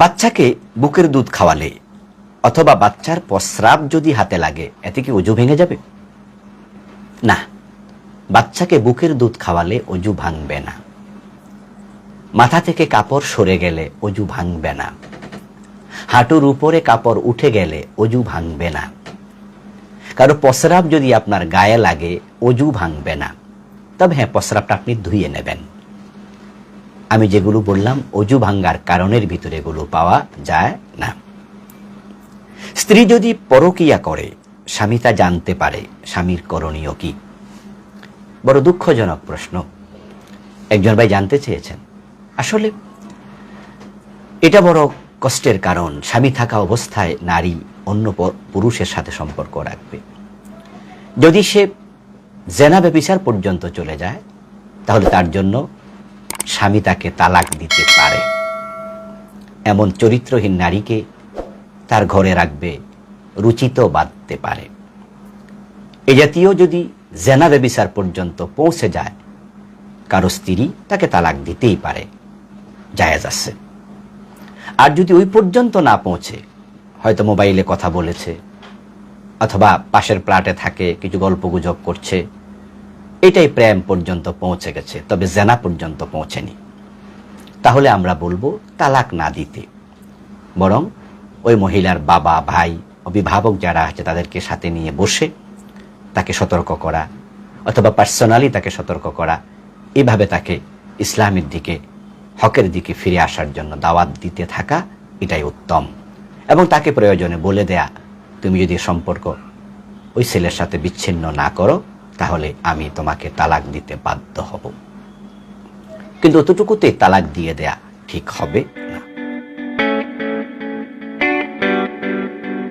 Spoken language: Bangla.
বাচ্চাকে বুকের দুধ খাওয়ালে, অথবা বাচ্চার প্রস্রাব যদি হাতে লাগে, এতে কি অজু ভেঙে যাবে? না, বাচ্চাকে বুকের দুধ খাওয়ালে অজু ভাঙবে না। মাথা থেকে কাপড় সরে গেলে অজু ভাঙবে না। হাঁটুর উপরে কাপড় উঠে গেলে অজু ভাঙবে না। কারও প্রস্রাব যদি আপনার গায়ে লাগে, অজু ভাঙবে না। তবে হ্যাঁ প্রস্রাবটা আপনি ধুয়ে নেবেন। আমি যেগুলো বললাম অজু ভাঙ্গার কারণের ভিতরে এগুলো পাওয়া যায় না। স্ত্রী যদি পরকিয়া করে, স্বামী তা জানতে পারে, স্বামীর করণীয় কি? বড় দুঃখজনক প্রশ্ন। একজন ভাই জানতে চেয়েছেন, আসলে এটা বড় কষ্টের কারণ, স্বামী থাকা অবস্থায় নারী অন্য পুরুষের সাথে সম্পর্ক রাখবে। যদি সে জেনা ব্যবিচার পর্যন্ত চলে যায়, তাহলে তার জন্য স্বামী তাকে তালাক দিতে পারে। এমন চরিত্রহীন নারীকে তার ঘরে রাখবে রুচিত বাঁধতে পারে। এ জাতীয় যদি জেনা ব্যবিচার পর্যন্ত পৌঁছে যায়, কারও স্ত্রী তাকে তালাক দিতেই পারে। জায়াজ আছে। আর যদি ওই পর্যন্ত না পৌঁছে, হয়তো মোবাইলে কথা বলেছে, অথবা পাশের প্লাটে থাকে, কিছু গল্পগুজব করছে এটাই প্রেম পর্যন্ত পৌঁছে গেছে, তবে জেনা পর্যন্ত পৌঁছেনি। তাহলে আমরা বলব, তালাক না দিতে। বরং ওই মহিলার বাবা, ভাই, অভিভাবক যারা আছে, তাদেরকে সাথে নিয়ে বসে তাকে সতর্ক করা, অথবা পার্সোনালি তাকে সতর্ক করা এইভাবে তাকে ইসলামের দিকে, হকের দিকে ফিরে আসার জন্য দাওয়াত দিতে থাকা এটাই উত্তম। এবং তাকে প্রয়োজনে বলে দেয়া, তুমি যদি সম্পর্ক ওই ছেলের সাথে বিচ্ছিন্ন না করো তাহলে আমি তোমাকে তালাক দিতে বাধ্য হব। কিন্তু অতটুকুতেই তালাক দিয়ে দেয়া ঠিক হবে?